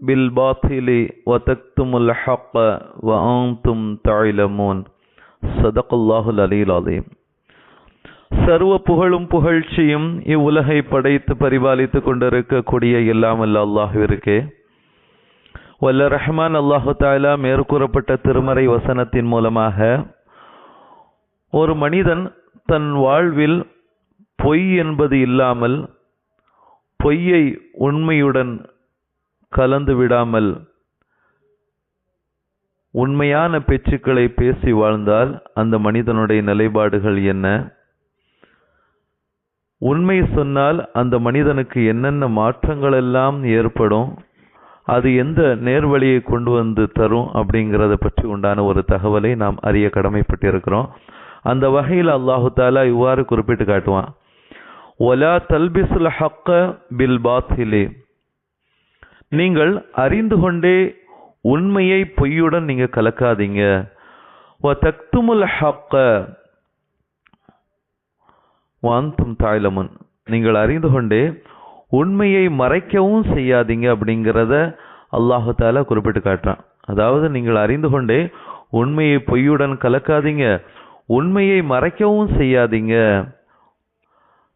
بالباطل وتكتموا الحق وأنتم تعلمون صدق الله العلي العظيم சர்வ புகழும் புகழ்ச்சியும் இவ்வுலகை படைத்து பரிபாலித்து கொண்டிருக்கக்கூடிய எல்லாம் அல்ல அல்லாஹுவிற்கே வல்ல ரஹ்மான் அல்லாஹு தாலா மேற்கூறப்பட்ட திருமறை வசனத்தின் மூலமாக ஒரு மனிதன் தன் வாழ்வில் பொய் என்பது இல்லாமல் பொய்யை உண்மையுடன் கலந்து விடாமல் உண்மையான பேச்சுக்களை பேசி வாழ்ந்தால் அந்த மனிதனுடைய நிலைப்பாடுகள் என்ன? உண்மை சொன்னால் அந்த மனிதனுக்கு என்னென்ன மாற்றங்கள் எல்லாம் ஏற்படும்? அது எந்த நேர்வழியை கொண்டு வந்து தரும் அப்படிங்கிறத பற்றி உண்டான ஒரு தகவலை நாம் அறிய கடமைப்பட்டிருக்கிறோம். அந்த வகையில் அல்லாஹு தாலா இவ்வாறு குறிப்பிட்டு காட்டுவான். ஒலா தல்பிசுல் ஹக்க பில் பாத்திலே. நீங்கள் அறிந்து கொண்டே உண்மையை பொய்யுடன் நீங்கள் கலக்காதீங்க. வ தக்துமுல் ஹக்க. வாந்தும் தாய்லமன். நீங்கள் அறிந்து கொண்டே உண்மையை மறைக்கவும் செய்யாதீங்க அப்படிங்கிறத அல்லாஹு தாலா குறிப்பிட்டு காட்டுறான். அதாவது நீங்கள் அறிந்து கொண்டே உண்மையை பொய்யுடன் கலக்காதீங்க. உண்மையை மறைக்கவும் செய்யாதீங்க.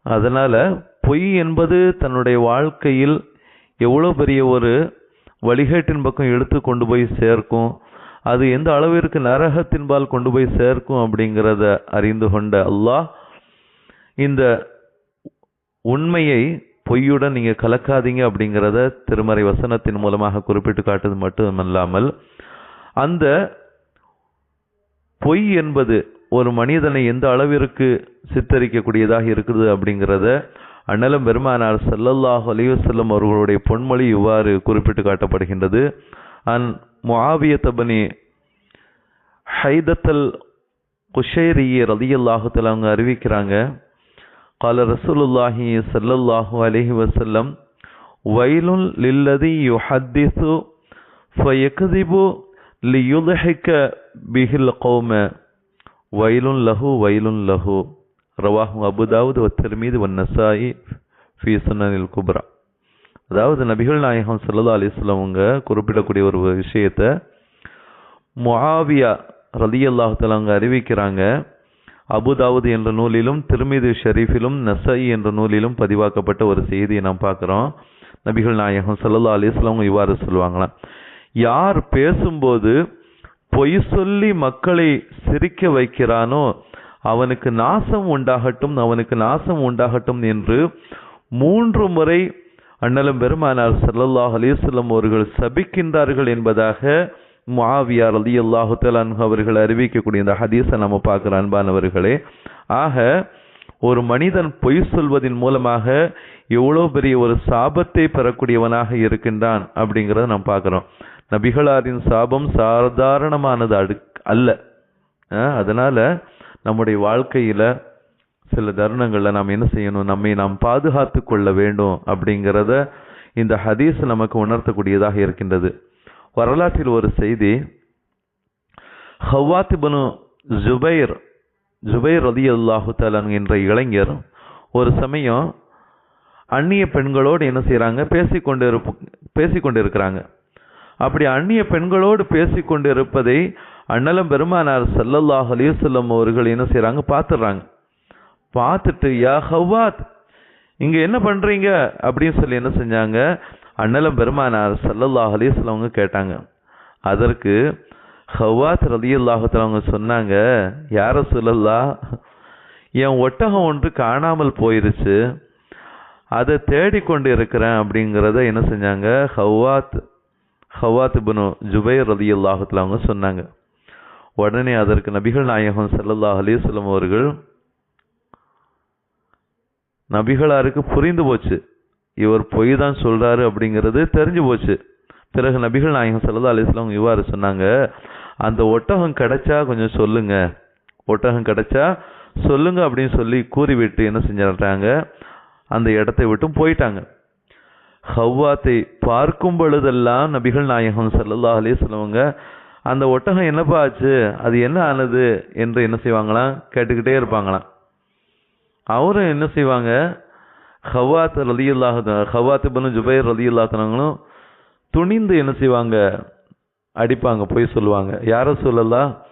அதனால் பொய் என்பது தன்னுடைய வாழ்க்கையில் எவ்வளோ பெரிய ஒரு வழிகேட்டின் பக்கம் எடுத்து கொண்டு போய் சேர்க்கும்? அது எந்த அளவிற்கு நரகத்தின்பால் கொண்டு போய் சேர்க்கும் அப்படிங்கிறத அறிந்து கொண்ட அல்லாஹ் இந்த உண்மையை பொய்யுடன் நீங்கள் கலக்காதீங்க அப்படிங்கிறத திருமறை வசனத்தின் மூலமாக குறிப்பிட்டு காட்டுவது மட்டுமல்லாமல் அந்த பொய் என்பது ஒரு மனிதனை எந்த அளவிற்கு சித்தரிக்கக்கூடியதாக இருக்குது அப்படிங்கிறத அண்ணலும் பெருமானார் சல்லல்லாஹ் அலிவசல்லம் அவர்களுடைய பொன்மொழி இவ்வாறு குறிப்பிட்டு காட்டப்படுகின்றது. அன் முஆவியத்தபனி ஹைதத்தல் குஷேரியை ரதியல்லாஹத்தில் அவங்க அறிவிக்கிறாங்க கால ரசூலுல்லாஹி சல்லல்லாஹு அலஹி வசல்லம் வயலுல் லில்லதி யுஹத்திசு ஃபயக்திபு லியுதஹிக்க பிஹில் கௌம வைலுன் லஹு வைலுன் லஹு. ரவாஹு அபுதாவுத் ஒத்தர் மீது ஒன் நசாயி ஃபி சுனனில் குப்ரா அதாவது நபிகள் நாயகம் சல்லா அலிஸ்லாம் அவங்க குறிப்பிடக்கூடிய ஒரு விஷயத்த முஹாவியா ரதி அல்லாஹத்தில் அவங்க அறிவிக்கிறாங்க அபுதாவுது என்ற நூலிலும் திருமிது ஷெரீஃபிலும் நசாயி என்ற நூலிலும் பதிவாக்கப்பட்ட ஒரு செய்தியை நாம் பார்க்குறோம் நபிகள் நாயகம் சல்லா அலிஸ்லாம் இவ்வாறு சொல்லுவாங்களாம் யார் பேசும்போது பொய் சொல்லி மக்களை சிரிக்க வைக்கிறானோ அவனுக்கு நாசம் உண்டாகட்டும் அவனுக்கு நாசம் உண்டாகட்டும் என்று மூன்று முறை அண்ணலும் பெருமானார் சல்லல்லாஹ் அலிஸ்லம் அவர்கள் சபிக்கின்றார்கள் என்பதாக மாவியார் அலி அல்லாஹு அவர்கள் அறிவிக்கக்கூடிய இந்த ஹதீஸை நம்ம பார்க்குற அன்பானவர்களே. ஆக ஒரு மனிதன் பொய் சொல்வதன் மூலமாக எவ்வளோ பெரிய ஒரு சாபத்தை பெறக்கூடியவனாக இருக்கின்றான் அப்படிங்கிறத நாம் பார்க்குறோம். நபிகளாரின் சாபம் சாதாரணமானது அடு அல்ல. அதனால் நம்முடைய வாழ்க்கையில் சில தருணங்களில் நாம் என்ன செய்யணும்? நம்மை நாம் பாதுகாத்து கொள்ள வேண்டும் அப்படிங்கிறத இந்த ஹதீஸ் நமக்கு உணர்த்தக்கூடியதாக இருக்கின்றது. வரலாற்றில் ஒரு செய்தி ஹவாத்திபனு ஜுபைர் ஜுபைர் ரதி அல்லாஹு தலன் என்ற இளைஞர் ஒரு சமயம் அந்நிய பெண்களோடு என்ன செய்கிறாங்க பேசிக்கொண்டு இருப்ப பேசிக்கொண்டு இருக்கிறாங்க அப்படி அந்நிய பெண்களோடு பேசிக்கொண்டு இருப்பதை அண்ணலும் பெருமானார் சல்லல்லாஹ் அலிசல்லம் அவர்கள் என்ன செய்கிறாங்க பார்த்துடுறாங்க. பார்த்துட்டு யா ஹவாத் இங்கே என்ன பண்ணுறீங்க அப்படின்னு சொல்லி என்ன செஞ்சாங்க? அண்ணலம் பெருமானார் சல்லல்லாஹ் அலிஸ்லாம் அவங்க கேட்டாங்க. அதற்கு ஹவாத் ரலியுல்லாஹத்தில் அவங்க சொன்னாங்க யார சொல்லல்லா என் ஒட்டகம் ஒன்று காணாமல் போயிருச்சு. அதை தேடிக்கொண்டு இருக்கிறேன் அப்படிங்கிறத என்ன செஞ்சாங்க? ஹவாத் ஹவாத் பினு ஜுபைர் ரதி அவங்க சொன்னாங்க. உடனே அதற்கு நபிகள் நாயகம் சல்லல்லாஹ் அலிஸ்லம் அவர்கள் நபிகளாருக்கு புரிந்து போச்சு இவர் பொய் தான் சொல்கிறாரு அப்படிங்கிறது தெரிஞ்சு போச்சு. பிறகு நபிகள் நாயகம் சல்லா அலிஸ்லாம் இவ்வாறு சொன்னாங்க அந்த ஒட்டகம் கிடைச்சா கொஞ்சம் சொல்லுங்க ஒட்டகம் கிடைச்சா சொல்லுங்க அப்படின்னு சொல்லி கூறிவிட்டு என்ன செஞ்சிடறாங்க அந்த இடத்தை விட்டும் போயிட்டாங்க. ஹவ்வாத்தை பார்க்கும் பொழுதெல்லாம் நபிகள் நாயகம் சல்லல்லா அலிஸ்லவங்க அந்த ஒட்டகம் என்னப்பா ஆச்சு? அது என்ன ஆனது? என்று என்ன செய்வாங்களாம்? கேட்டுக்கிட்டே இருப்பாங்களாம். அவரும் என்ன செய்வாங்க? ஹவாத் ரலி அல்லாஹ் ஹவாத் பனு ஜுபைர் ரலி துணிந்து என்ன செய்வாங்க? அடிப்பாங்க போய் சொல்லுவாங்க. யாரை சொல்லலாம்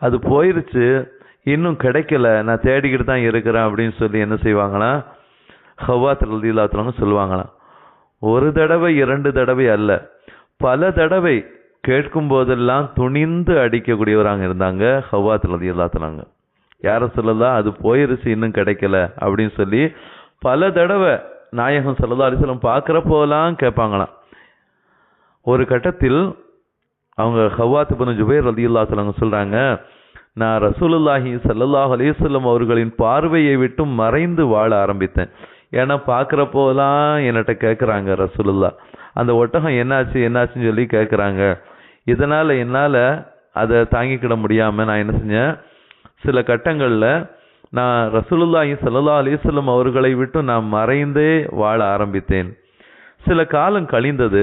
அது போயிருச்சு. இன்னும் கிடைக்கல. நான் தேடிக்கிட்டு தான் இருக்கிறேன் அப்படின்னு சொல்லி என்ன செய்வாங்களாம்? ஹவாத் ரலி சொல்லுவாங்களாம். ஒரு தடவை இரண்டு தடவை அல்ல. பல தடவை கேட்கும் போதெல்லாம் துணிந்து அடிக்கக்கூடியவராங்க இருந்தாங்க ஹவாத் ரலி அல்லாத்தனாங்க யார சொல்லலாம் அது போயிருச்சு இன்னும் கிடைக்கல அப்படின்னு சொல்லி பல தடவை நாயகம் சொல்லதா அலிஸ்லம் பார்க்குறப்போலாம் கேட்பாங்களாம். ஒரு கட்டத்தில் அவங்க ஹவாத் பண்ண ஜுபேர் ரதி அல்லாத்தலங்க சொல்கிறாங்க நான் ரசூலுல்லாஹி சல்லல்லாஹ் அலிசல்லம் அவர்களின் பார்வையை விட்டு மறைந்து வாழ ஆரம்பித்தேன். ஏன்னா பார்க்குறப்போலாம் என்கிட்ட கேட்குறாங்க ரசூலுல்லா அந்த ஒட்டகம் என்னாச்சு என்னாச்சுன்னு சொல்லி கேட்குறாங்க. இதனால் என்னால் அதை தாங்கிக்கிட முடியாமல் நான் என்ன செஞ்சேன்? சில கட்டங்களில் நான் ரசூலுல்லாஹி சல்லா அலிஸ்லம் அவர்களை விட்டு நான் மறைந்தே வாழ ஆரம்பித்தேன். சில காலம் கழிந்தது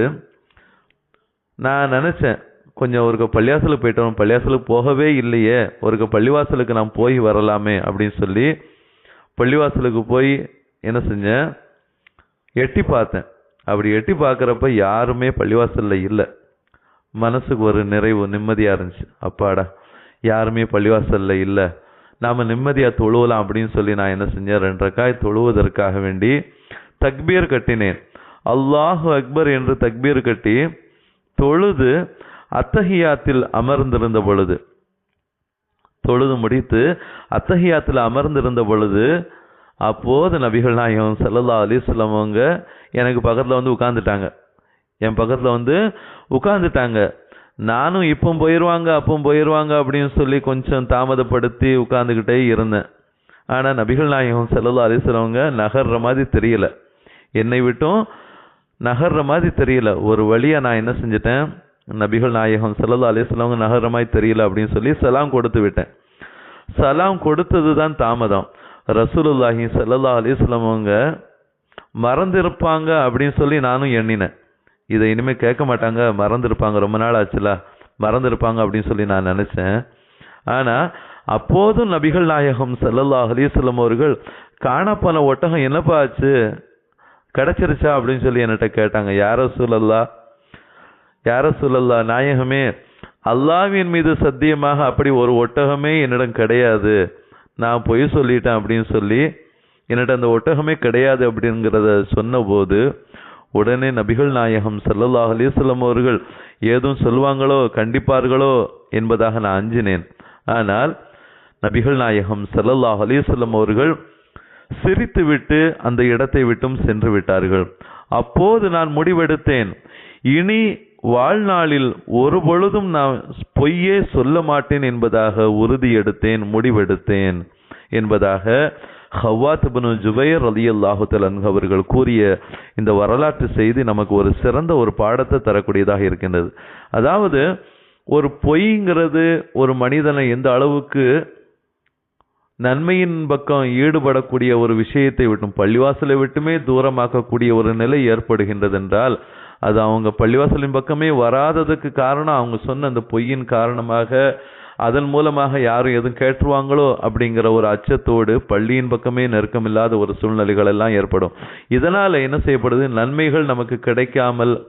நான் நினச்சேன் கொஞ்சம் ஒருக்க பள்ளிவாசலுக்கு போயிட்டோம் பள்ளியாசலுக்கு போகவே இல்லையே ஒருக்க பள்ளிவாசலுக்கு நான் போய் வரலாமே அப்படின்னு சொல்லி பள்ளிவாசலுக்கு போய் என்ன செஞ்சேன்? எட்டி பார்த்தேன். அப்படி எட்டி பார்க்குறப்ப யாருமே பள்ளிவாசலில் இல்லை. மனசுக்கு ஒரு நிறைவு நிம்மதியாக இருந்துச்சு. அப்பாடா யாருமே பள்ளிவாசலில் இல்லை. நாம் நிம்மதியாக தொழுவலாம் அப்படின்னு சொல்லி நான் என்ன செஞ்சேன்? ரெண்டரைக்காய் தொழுவதற்காக வேண்டி தக்பீர் கட்டினேன். அல்லாஹு அக்பர் என்று தக்பீர் கட்டி தொழுது அத்தஹியாத்தில் அமர்ந்திருந்த பொழுது தொழுது முடித்து அத்தஹியாத்தில் அமர்ந்திருந்த பொழுது அப்போது நபிகள் நாயகம் சல்லல்லா அலிஸ்லாம் அவங்க எனக்கு பக்கத்தில் வந்து உட்காந்துட்டாங்க என் பக்கத்தில் வந்து உட்காந்துட்டாங்க நானும் இப்போ போயிடுவாங்க அப்போ போயிடுவாங்க அப்படின்னு சொல்லி கொஞ்சம் தாமதப்படுத்தி உட்காந்துக்கிட்டே இருந்தேன். ஆனால் நபிகள் நாயகம் சல்லல்லா அலிஸ்லவங்க நகர்ற மாதிரி தெரியல. என்னை விட்டும் நகர்ற மாதிரி தெரியல. ஒரு வழியாக நான் என்ன செஞ்சிட்டேன்? நபிகள் நாயகம் சல்லல்லா அலிஸ்லவங்க நகர்ற மாதிரி தெரியல அப்படின்னு சொல்லி சலாம் கொடுத்து விட்டேன். சலாம் கொடுத்தது தான் தாமதம். ரசூலுல்லாஹி செல்லல்லா அலிஸ்லவங்க மறந்திருப்பாங்க அப்படின்னு சொல்லி நானும் எண்ணினேன். இதை இனிமேல் கேட்க மாட்டாங்க மறந்துருப்பாங்க. ரொம்ப நாள் ஆச்சுல மறந்துருப்பாங்க அப்படின்னு சொல்லி நான் நினச்சேன். ஆனால் அப்போதும் நபிகள் நாயகம் சல்லல்லா அலிஸ்லம் அவர்கள் காணப்போன ஒட்டகம் என்னப்பா ஆச்சு? கிடச்சிருச்சா அப்படின்னு சொல்லி என்கிட்ட கேட்டாங்க. யார சூழல்லா யார சூழல்லா நாயகமே அல்லாவின் மீது சத்தியமாக அப்படி ஒரு ஒட்டகமே என்னிடம் கிடையாது. நான் பொய் சொல்லிட்டேன் அப்படின்னு சொல்லி என்னிட்ட அந்த ஒட்டகமே கிடையாது அப்படிங்கிறத சொன்னபோது உடனே நபிகள் நாயகம் சல்லல்லாஹ் அலிஸ்லம் அவர்கள் ஏதும் சொல்வாங்களோ கண்டிப்பார்களோ என்பதாக நான் அஞ்சினேன். ஆனால் நபிகள் நாயகம் சல்லல்லாஹ் அலிஸ்லம் அவர்கள் சிரித்துவிட்டு அந்த இடத்தை விட்டும் சென்று விட்டார்கள். அப்போது நான் முடிவெடுத்தேன் இனி வாழ்நாளில் ஒரு பொழுதும் நான் பொய்யே சொல்ல மாட்டேன் என்பதாக உறுதி எடுத்தேன் முடிவெடுத்தேன் என்பதாக ஹவாத் பின் ஜுபைர் அலி அல்லாஹுத்தலன் அவர்கள் கூறிய இந்த வரலாற்று செய்தி நமக்கு ஒரு சிறந்த ஒரு பாடத்தை தரக்கூடியதாக இருக்கின்றது. அதாவது ஒரு பொய்ங்கிறது ஒரு மனிதனை எந்த அளவுக்கு நன்மையின் பக்கம் ஈடுபடக்கூடிய ஒரு விஷயத்தை விட்டும் பள்ளிவாசலை விட்டுமே தூரமாக்கக்கூடிய ஒரு நிலை ஏற்படுகின்றது என்றால் அது அவங்க பள்ளிவாசலின் பக்கமே வராததுக்கு காரணம் அவங்க சொன்ன அந்த பொய்யின் காரணமாக அதன் மூலமாக யாரும் எதுவும் கேட்டுருவாங்களோ அப்படிங்கிற ஒரு அச்சத்தோடு பள்ளியின் பக்கமே நெருக்கமில்லாத ஒரு சூழ்நிலைகள் எல்லாம் ஏற்படும். இதனால் என்ன செய்யப்படுது? நன்மைகள் நமக்கு கிடைக்காமல்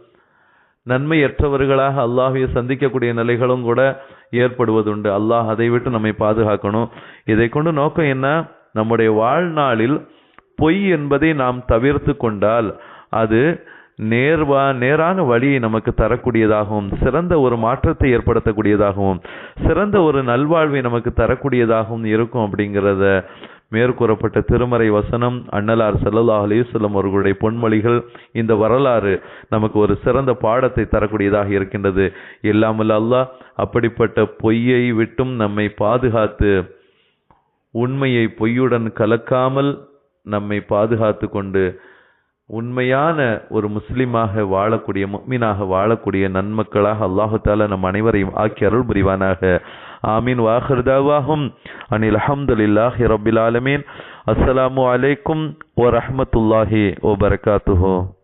நன்மையற்றவர்களாக அல்லாஹையை சந்திக்கக்கூடிய நிலைகளும் கூட ஏற்படுவதுண்டு. அல்லாஹ் அதை விட்டு நம்மை பாதுகாக்கணும். இதை கொண்டு நோக்கம் என்ன? நம்முடைய வாழ்நாளில் பொய் என்பதை நாம் தவிர்த்து கொண்டால் அது நேர்வா நேரான வழியை நமக்கு தரக்கூடியதாகவும் சிறந்த ஒரு மாற்றத்தை ஏற்படுத்தக்கூடியதாகவும் சிறந்த ஒரு நல்வாழ்வை நமக்கு தரக்கூடியதாகவும் இருக்கும் அப்படிங்கிறத மேற்கூறப்பட்ட திருமறை வசனம் அன்னலார் செல்லல்லா அலிவல்லம் அவர்களுடைய பொன்மொழிகள் இந்த வரலாறு நமக்கு ஒரு சிறந்த பாடத்தை தரக்கூடியதாக இருக்கின்றது. இல்லாமல் அல்லாஹ் அப்படிப்பட்ட பொய்யை விட்டும் நம்மை பாதுகாத்து உண்மையை பொய்யுடன் கலக்காமல் நம்மை பாதுகாத்து கொண்டு உண்மையான ஒரு முஸ்லிமாக வாழக்கூடிய முக்மீனாக வாழக்கூடிய நன்மக்களாக அல்லாஹு தாலா நம் அனைவரையும் ஆக்கி அருள் புரிவானாக. ஆமீன். வாஹர்தாவாகும் அனில் அஹமதுல்லாஹி ரபில் ஆலமீன். அஸ்ஸலாமு அலைக்கும் வரஹ்மத்துல்லாஹி வபரகாத்துஹு